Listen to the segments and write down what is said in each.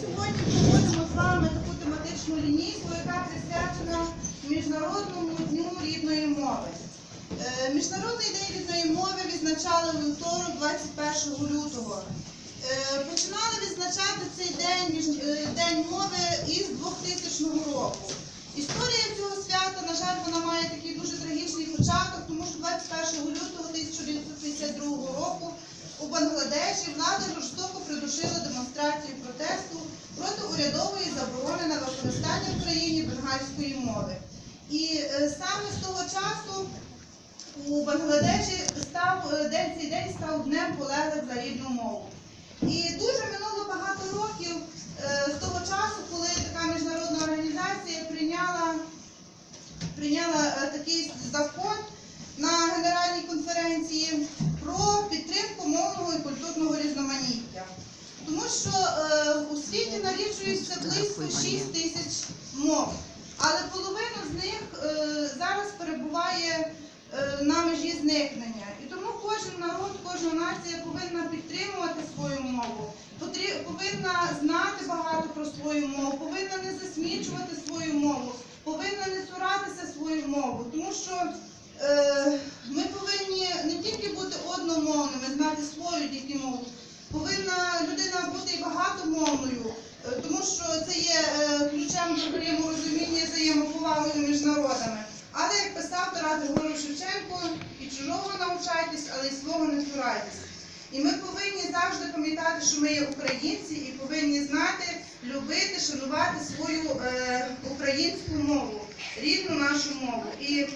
сьогодні проводимо з вами таку тематичну лінійку, яка присвячена Міжнародному дню рідної мови. Е, Міжнародний день рідної мови відзначали у вівторок 21 лютого. Е, Починали відзначати цей день, е, День мови із 2000 року. Історія цього свята, на жаль, вона має такий дуже трагічний початок, тому що 21 лютого 1952 року у Бангладеші влада жорстоко придушила демонстрацію протесту проти урядової заборони на використання в країні бенгальської мови. І е, саме з того часу у Бангладеші став е, день цей день став днем полеглих за рідну мову. І дуже минуло багато років е, з того часу, коли така міжнародна організація прийняла, прийняла е, такий закон на генеральній конференції про підтримку мовного і культурного різноманіття. Тому що е, у світі налічується близько 6 тисяч мов, але половина з них е, зараз перебуває е, на межі зникнення. І тому кожен народ, кожна нація повинна підтримувати свою мову, повинна знати багато про свою мову, повинна не засмічувати свою мову, повинна не цуратися свою мову, тому що е, ми повинні не тільки бути одномовними, знати свою тільки мову. Повинна людина бути багатомовною, це є е, ключем до взаєморозуміння і взаємоповагою між народами. Але як писав Тарас Григорович Шевченко, і чужого навчайтесь, але й свого не цурайтесь. І ми повинні завжди пам'ятати, що ми є українці, і повинні знати, любити, шанувати свою е, українську мову, рідну нашу мову. І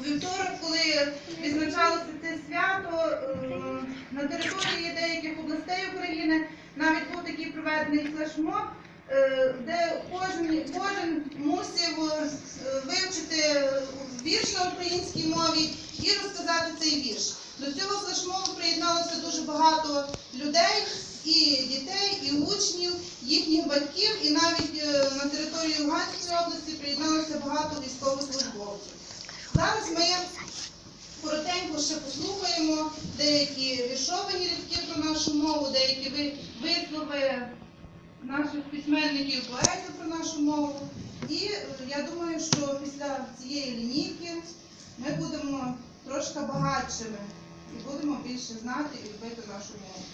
у вівторок, коли відзначалося це свято, е, на території деяких областей України навіть був такий проведений флешмоб, де кожен, кожен мусив е, вивчити вірш на українській мові і розказати цей вірш. До цього флешмобу приєдналося дуже багато людей, і дітей, і учнів, їхніх батьків, і навіть е, на території Луганської області приєдналося багато військовослужбовців. Зараз ми коротенько ще послухаємо деякі віршовані рядки про нашу мову, деякі ви- вислови наших письменників, поетів про нашу мову. І е, я думаю, що після цієї лінійки ми будемо трошки багатшими і будемо більше знати і любити нашу мову.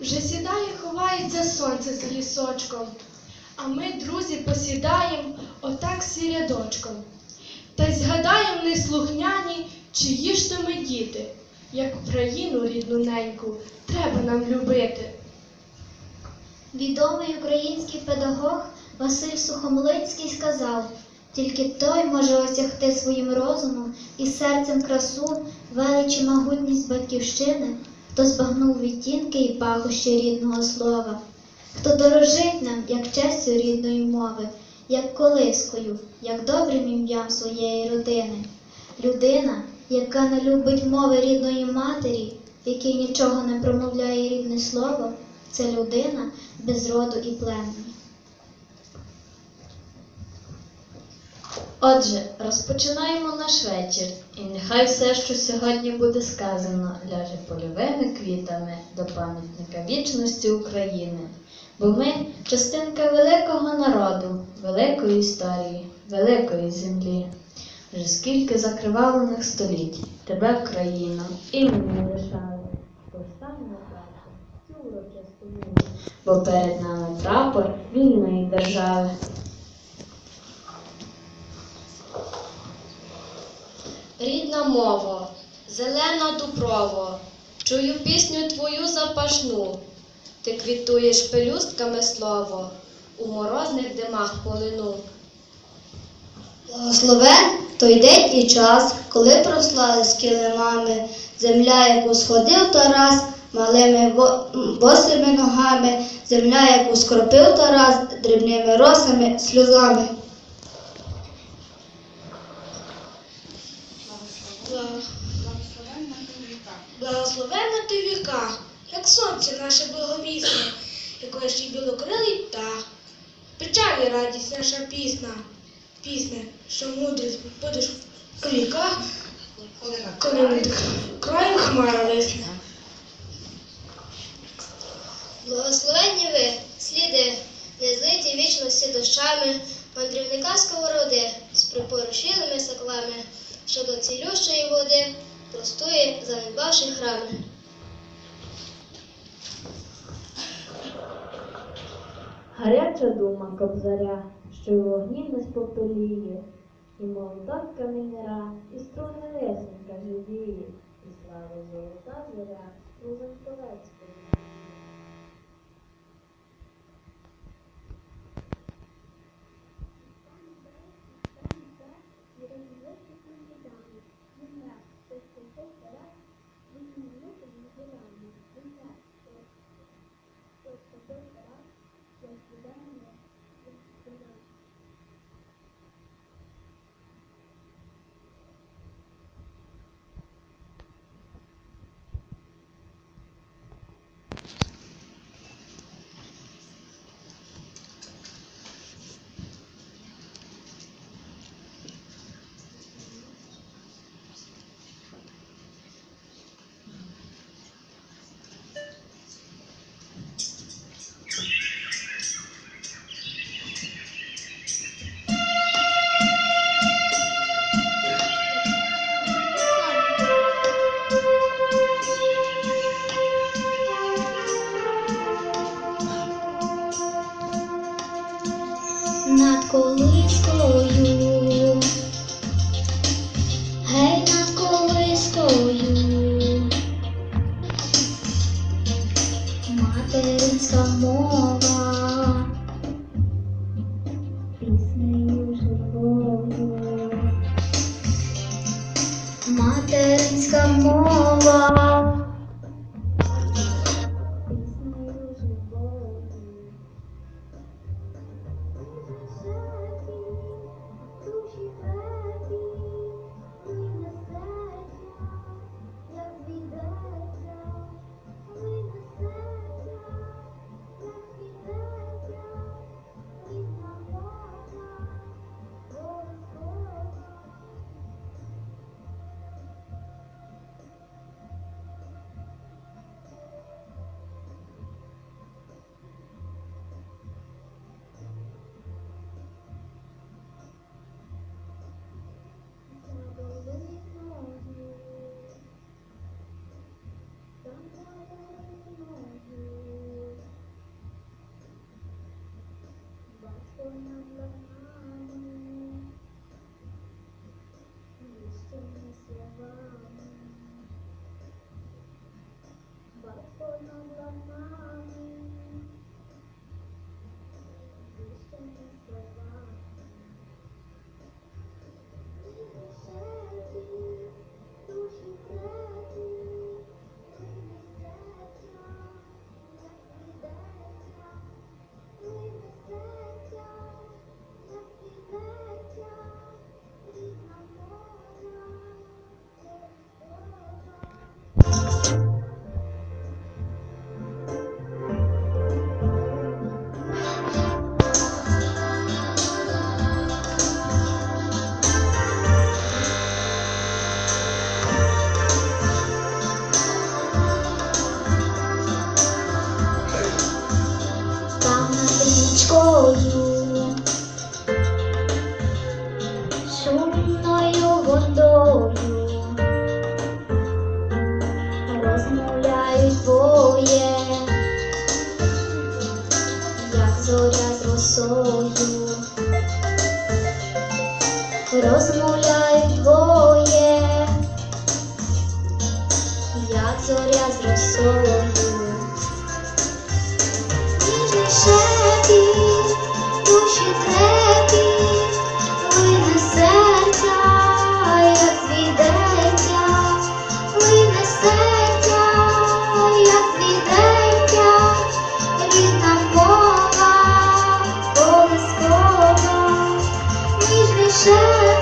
Вже сідає, ховається сонце за лісочком, а ми, друзі, посідаєм отак всі рядочком. Та й згадаєм неслухняні, чиї ж то ми діти, як Україну рідну неньку треба нам любити. Відомий український педагог Василь Сухомлинський сказав, тільки той може осягти своїм розумом і серцем красу, велич і могутність батьківщини, хто збагнув відтінки і пахощі рідного слова, хто дорожить нам, як честю рідної мови, як колискою, як добрим ім'ям своєї родини. Людина, яка не любить мови рідної матері, який нічого не промовляє рідне слово, це людина без роду і племені. Отже, розпочинаємо наш вечір, і нехай все, що сьогодні буде сказано, ляже польовими квітами до пам'ятника вічності України. Бо ми частинка великого народу, великої історії, великої землі. Вже скільки закривалених століть тебе, Україно, імені лишали. Повстаньмо, браття, цю урочисту мить, бо перед нами прапор вільної держави. Рідна мова, зелена дуброво, чую пісню твою запашну. Ти квітуєш пелюстками слово, у морозних димах полину. Благословен той день і час, коли прослали з килимами, земля, яку сходив Тарас, малими босими ногами, земля, яку скропив Тарас, дрібними росами, сльозами. Благословенна ти в віках. Благословенна ти в віках, як сонце наше благовісне, ще й білокрилий птах. Печалі радість наша пісня, пісня, що мудрість будеш в віках, Коли над краєм хмара висне. Благословенні ви, сліди, не злиті вічності дощами, мандрівника сковороди з припорушілими саклами, що до цілющої води простує, занедбавши храми. Гаряча дума кобзаря, що вогні не спопеліє, і молоток камінера, і струни лесенька живіє, і слава золота зоря, Лузанковець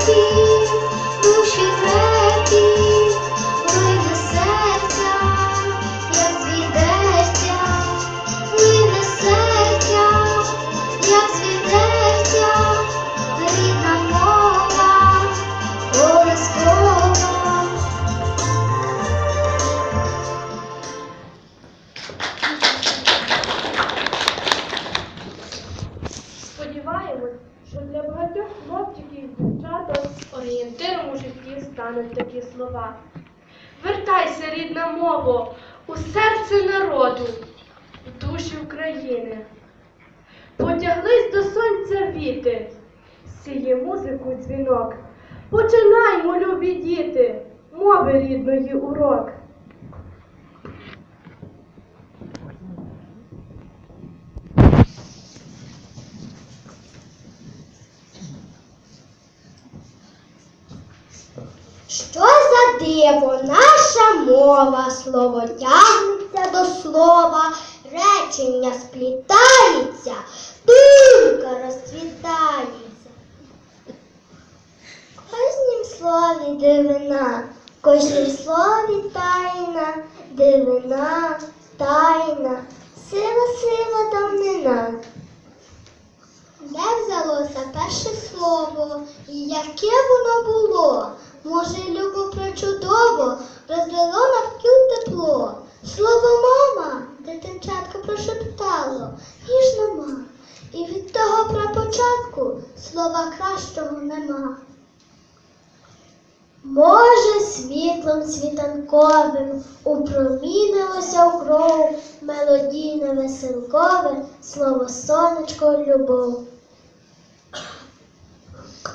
Jesus. Потяглись до сонця віти, сіє музику дзвінок. Починаймо, любі діти, мови рідної урок. Що за диво, наша мова, слово тягнеться до слова, речення сплітається, думка розцвітається. Кожнім слові дивина, в кожнім слові тайна, дивина, тайна, сила, сила давнина. Де взялося перше слово, і яке воно було? Може, любо причудово, розлило навкіл тепло. Слово мама, дитинчатко прошептало, ніжна ма. І від того прапочатку слова кращого нема. Може, світлом світанковим упромінилося в кров мелодійне веселкове слово сонечко любов.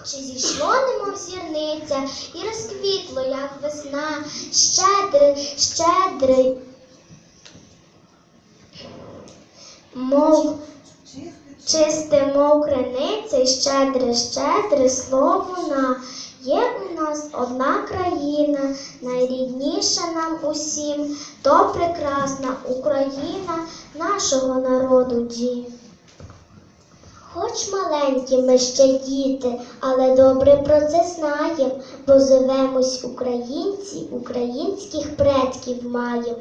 Чи зійшло немов зірниця і розквітло, як весна, щедрий, щедрий, мов чисте, мов криниця, щедре, щедре слово на. Є у нас одна країна, найрідніша нам усім, то прекрасна Україна нашого народу дім. Хоч маленькі ми ще діти, але добре про це знаєм, бо живемось українці, українських предків маєм.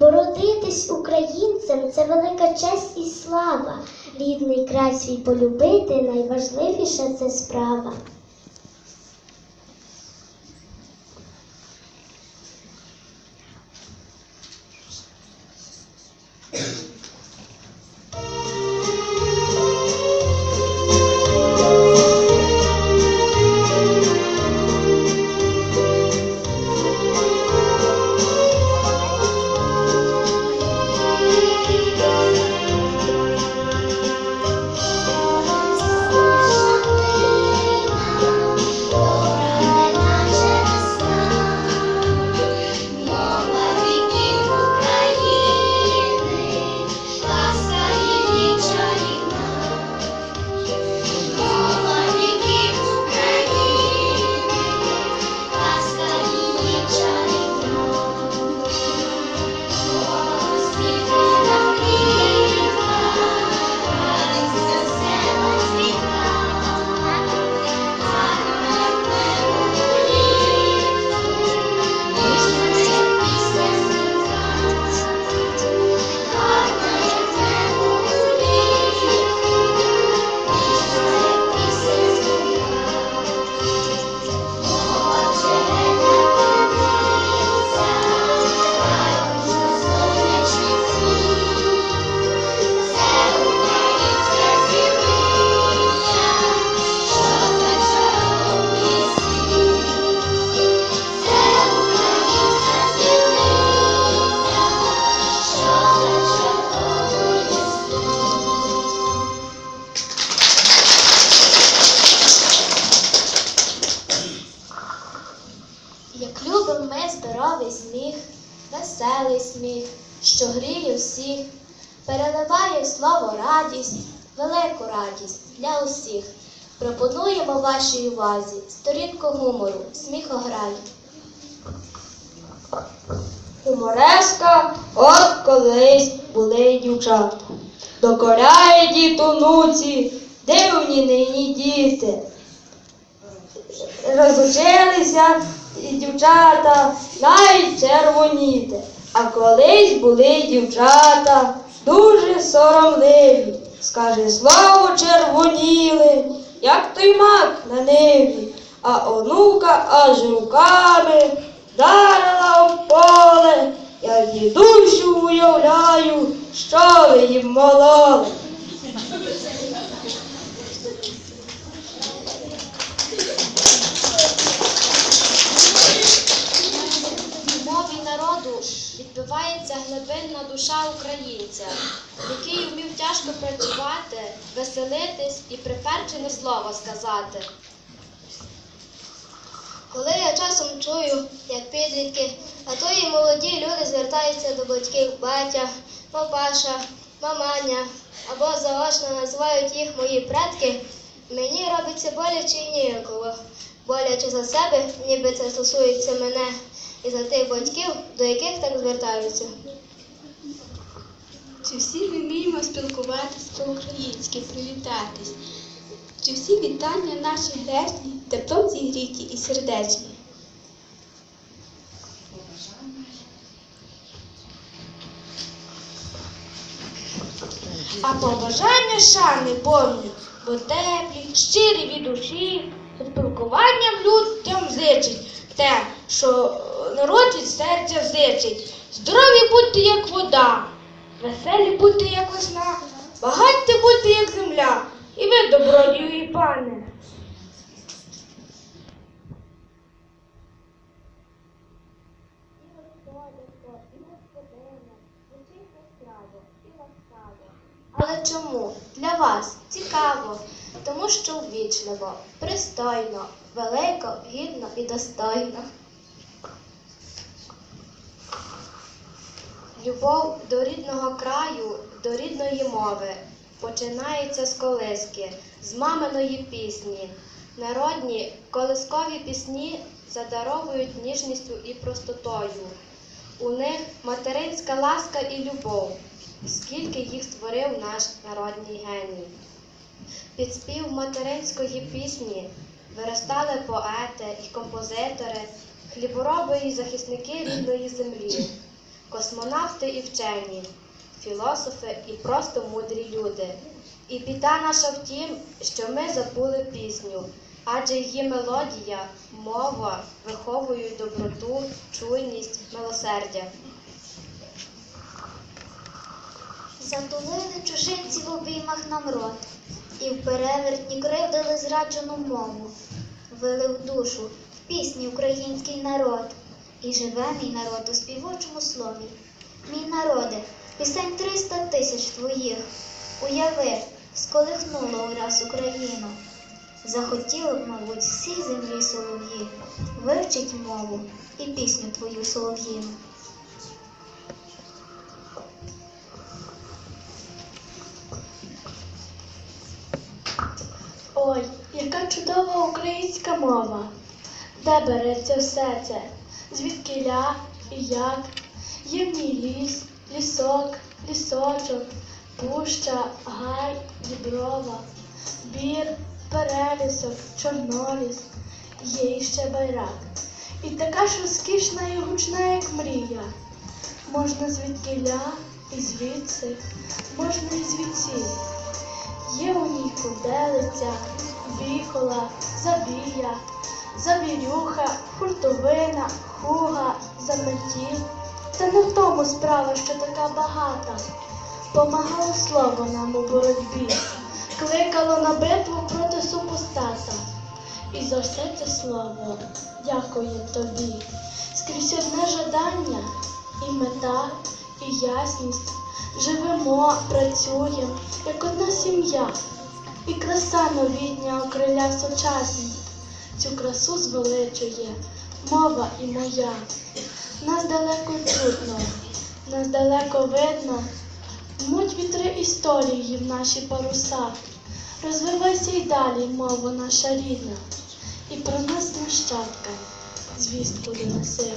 Бо родитись українцем це велика честь і слава. Рідний край свій полюбити найважливіша це справа. Слово радість, велику радість для усіх. Пропонуємо вашій увазі сторінку гумору, сміхограй. Гумореска, от колись були дівчата. Докоряє дід онуці, дивні нині діти. Розучилися дівчата навіть червоніти. А колись були дівчата дуже соромливі. Скаже слово червоніли, як той мак на ниві, а онука аж руками вдарила в поле. Я дідусю уявляю, що ви їм мололи. народу відбивається глибинна душа українця, який вмів тяжко працювати, веселитись і приперчене слово сказати. Коли я часом чую, як підлітки, а то і молоді люди звертаються до батьків батя, папаша, маманя або заочно називають їх мої предки, мені робиться боляче і ніяково. Боляче за себе, ніби це стосується мене, і за тих батьків, до яких так звертаються. Чи всі ми вміємо спілкуватись по-українськи, привітатись? Чи всі вітання наші грешні, теплом зігріті і сердечні? А побажання шани повні, бо теплі, щирі від душі, спілкуванням людям зичить те, що народ від серця зичить. Здорові будьте, як вода, веселі будьте, як весна, багатьте будьте, як земля, і ви добродію, і пане. Але чому? Для вас цікаво, тому що ввічливо, пристойно, велико, гідно і достойно. Любов до рідного краю, до рідної мови починається з колиски, з маминої пісні. Народні колискові пісні задаровують ніжністю і простотою. У них материнська ласка і любов, скільки їх створив наш народний геній. Під спів материнської пісні виростали поети і композитори, хлібороби і захисники рідної землі, космонавти і вчені, філософи і просто мудрі люди. І біда наша в тім, що ми забули пісню, адже її мелодія, мова виховують доброту, чуйність, милосердя. Затулили чужинці в обіймах нам рот, і в перевертні кривдили зраджену мову. Вилив душу в пісні український народ, і живе мій народ у співочому слові. Мій народе, пісень триста тисяч твоїх, уяви, сколихнуло ураз Україну. Захотіло б, мабуть, всій землі солов'ї, вивчить мову і пісню твою солов'їну. Де береться все це? Звідкиля і як? Є в ній ліс, лісок, лісочок, пуща, гай, діброва, бір, перелісок, чорноліс, є іще байрак. І така ж розкішна і гучна, як мрія. Можна звідкиля і звідси, можна і звідсіль. Є у ній куделиця, віхола, забія, забірюха, хуртовина, хуга, заметіль. Та не в тому справа, що така багата. Помагало слово нам у боротьбі, кликало на битву проти супостата. І за все це слово дякую тобі. Скрізь одне жадання, і мета, і ясність. Живемо, працюємо, як одна сім'я, і краса новітня окриля сучасність. Цю красу звеличує мова і моя. Нас далеко чутно, нас далеко видно, муть вітри історії в наші паруса. Розвивайся й далі, мова наша рідна, і про нас нащадка звістку доноси.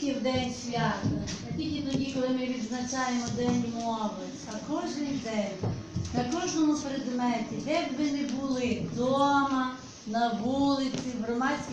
Тільки в день свята, не тільки тоді, коли ми відзначаємо День мови, а кожен день, на кожному предметі, де б ви не були, вдома, на вулиці, в громадських